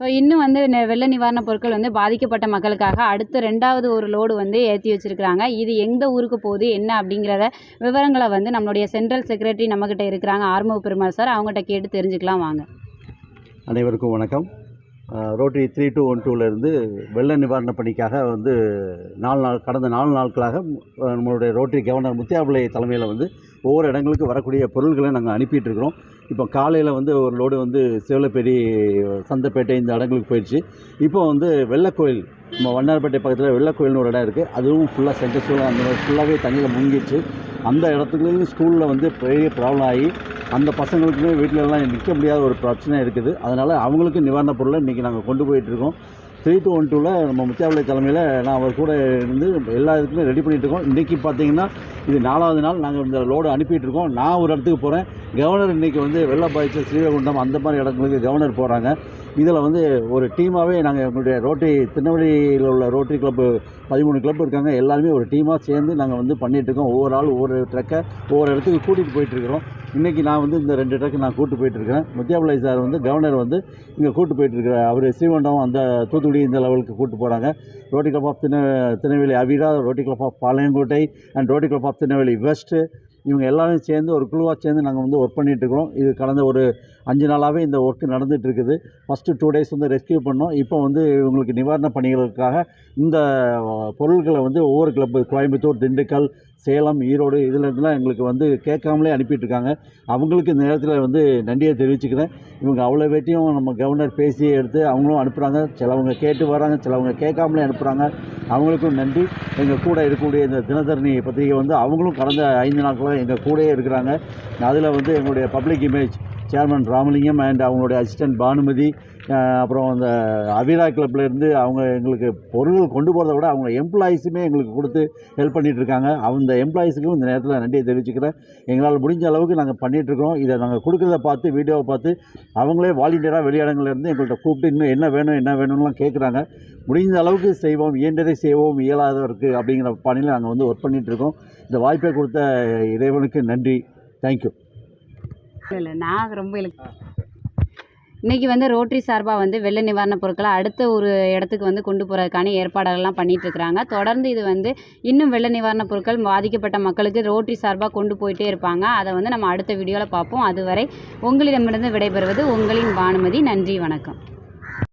So இன்னும் வந்து வெள்ள நிவாரணப் பொருட்கள் வந்து பாதிக்கப்பட்ட மக்களுக்காக அடுத்து ரெண்டாவது ஒரு லோடு வந்து ஏற்றி வச்சுருக்குறாங்க. இது எந்த ஊருக்கு போகுது என்ன அப்படிங்கிறத விவரங்களை வந்து நம்மளுடைய சென்ட்ரல் செக்ரட்டரி நம்மக்கிட்ட இருக்கிறாங்க. ஆறுமுக பெருமாள் சார் அவங்ககிட்ட கேட்டு தெரிஞ்சுக்கலாம் வாங்க. அனைவருக்கும் வணக்கம். ரோட்டரி த்ரீ டூ ஒன் டூலேருந்து வெள்ள நிவாரண பணிக்காக வந்து நாலு நாள் கடந்த நாலு நாட்களாக நம்மளுடைய ரோட்டரி கவர்னர் முத்தியாபிள்ளை தலைமையில் வந்து ஒவ்வொரு இடங்களுக்கு வரக்கூடிய பொருள்களை நாங்கள் அனுப்பிட்டு இருக்கிறோம் இப்போ காலையில் வந்து ஒரு லோடு வந்து சிவலப்பேரி சந்தைப்பேட்டை இந்த இடங்களுக்கு போயிடுச்சு. இப்போ வந்து வெள்ளக்கோயில் நம்ம வண்ணார்பேட்டை பக்கத்தில் வெள்ளக்கோயில்னு ஒரு இடம் இருக்குது அதுவும் ஃபுல்லாக சென்டர் ஸ்கூல் அந்த ஃபுல்லாகவே தண்ணியில் முங்கிடுச்சு அந்த இடத்துக்கு ஸ்கூலில் வந்து பெரிய ப்ராப்ளம் ஆகி அந்த பசங்களுக்குமே வீட்டில எல்லாம் நிற்க முடியாத ஒரு பிரச்சனை இருக்குது. அதனால் அவங்களுக்கு நிவாரணப் பொருளை இன்றைக்கி நாங்கள் கொண்டு போயிட்டுருக்கோம் த்ரீ டூ ஒன் டூவில் நம்ம முத்தியாவிளை தலைமையில் நான் அவர் கூட இருந்து எல்லா இதுக்குமே ரெடி பண்ணிகிட்ருக்கோம் இருக்கோம். இன்றைக்கி பார்த்தீங்கன்னா இது நாலாவது நாள் நாங்கள் இந்த லோடு அனுப்பிட்டுருக்கோம் நான் ஒரு இடத்துக்கு போகிறேன் கவர்னர் இன்றைக்கி வந்து வெள்ளப்பாய்ச்சல் ஸ்ரீவைகுண்டம் அந்த மாதிரி இடங்களுக்கு கவர்னர் போகிறாங்க இதில் வந்து ஒரு டீமாகவே நாங்கள் எங்களுடைய ரோட்டரி திருநெல்வேலியில் உள்ள ரோட்டரி கிளப்பு பதிமூணு கிளப் இருக்காங்க. எல்லாருமே ஒரு டீமாக சேர்ந்து நாங்கள் வந்து பண்ணிகிட்ருக்கோம் இருக்கோம். ஒவ்வொரு ஆள் ஒவ்வொரு ட்ரக்கை ஒவ்வொரு இடத்துக்கு கூட்டிகிட்டு போயிட்டுருக்கிறோம் இன்றைக்கி நான் வந்து இந்த ரெண்டு ட்ரக்கு நான் கூட்டு போயிட்டுருக்கேன் முத்தியாபிள்ளை சார் வந்து கவர்னர் வந்து இங்கே கூட்டு போயிட்டுருக்கிறார் அவர் ஸ்ரீவண்டம் அந்த தூத்துக்குடி இந்த லெவலுக்கு கூட்டு போகிறாங்க ரோட்டி கிளப் ஆஃப் திரு Tirunelveli அவிரா Rotary club of Palayamkottai and Rotary club of Tirunelveli west இவங்க எல்லாரும் சேர்ந்து ஒரு குழுவாக சேர்ந்து நாங்கள் வந்து ஒர்க் பண்ணிகிட்ருக்குறோம் இருக்கிறோம். இது கடந்த ஒரு அஞ்சு நாளாகவே இந்த ஒர்க் நடந்துகிட்டு இருக்குது ஃபஸ்ட்டு டூ டேஸ் வந்து ரெஸ்கியூ பண்ணோம். இப்போ வந்து இவங்களுக்கு நிவாரண பணிகளுக்காக இந்த பொருள்களை பொருட்களை வந்து ஒவ்வொரு கிளப்பு கோயம்புத்தூர் திண்டுக்கல் சேலம் ஈரோடு இதில் இருந்துலாம் எங்களுக்கு வந்து கேட்காமலே அனுப்பிட்டு இருக்காங்க அவங்களுக்கு இந்த நேரத்தில் வந்து நன்றியை தெரிவிச்சுக்கிறேன். இவங்க அவ்வளோ வேட்டியும் நம்ம கவர்னர் பேசி எடுத்து அவங்களும் அனுப்புகிறாங்க சிலவங்க கேட்டு வராங்க சிலவங்க கேட்காமலே அனுப்புகிறாங்க அவங்களுக்கும் நன்றி. எங்கள் கூட இருக்கக்கூடிய இந்த தினதரணி பத்திரிகை வந்து அவங்களும் கடந்த ஐந்து நாட்களாக எங்கள் கூடயே இருக்கிறாங்க. அதில் வந்து எங்களுடைய public image chairman Ramalingam and அவங்களுடைய அசிஸ்டன்ட் பானுமதி அப்புறம் அந்த அவிரா கிளப்லேருந்து அவங்க எங்களுக்கு பொருள்கள் கொண்டு போகிறத விட அவங்க எம்ப்ளாயிஸுமே எங்களுக்கு கொடுத்து ஹெல்ப் பண்ணிகிட்ருக்காங்க இருக்காங்க. அந்த எம்ப்ளாயிஸுக்கும் இந்த நேரத்தில் நன்றியை தெரிவிச்சுக்கிறேன். எங்களால் முடிஞ்ச அளவுக்கு நாங்கள் பண்ணிகிட்ருக்கோம் இதை நாங்கள் கொடுக்குறத பார்த்து வீடியோவை பார்த்து அவங்களே வாலண்டியராக வெளியிடங்கள்லேருந்து எங்கள்கிட்ட கூப்பிட்டு இன்னும் என்ன வேணும் என்ன வேணும்லாம் கேட்குறாங்க முடிந்த அளவுக்கு செய்வோம் இயன்றதை செய்வோம் இயலாதவருக்கு அப்படிங்கிற பணியில் நாங்கள் வந்து ஒர்க் பண்ணிகிட்ருக்கோம் இந்த வாய்ப்பை கொடுத்த இறைவனுக்கு நன்றி. தேங்க்யூ இல்லை இல்லை. நான் ரொம்ப இழுக்கு இன்றைக்கி வந்து ரோட்டரி சார்பாக வந்து வெள்ள நிவாரணப் பொருட்களை அடுத்த ஒரு இடத்துக்கு வந்து கொண்டு போகிறதுக்கான ஏற்பாடுகள்லாம் பண்ணிகிட்ருக்குறாங்க தொடர்ந்து இது வந்து இன்னும் வெள்ள நிவாரணப் பொருட்கள் பாதிக்கப்பட்ட மக்களுக்கு ரோட்டரி சார்பாக கொண்டு போயிட்டே இருப்பாங்க. அதை வந்து நம்ம அடுத்த வீடியோவில் பார்ப்போம். அதுவரை உங்களிடமிருந்து விடைபெறுவது உங்களின் பானுமதி. நன்றி வணக்கம்.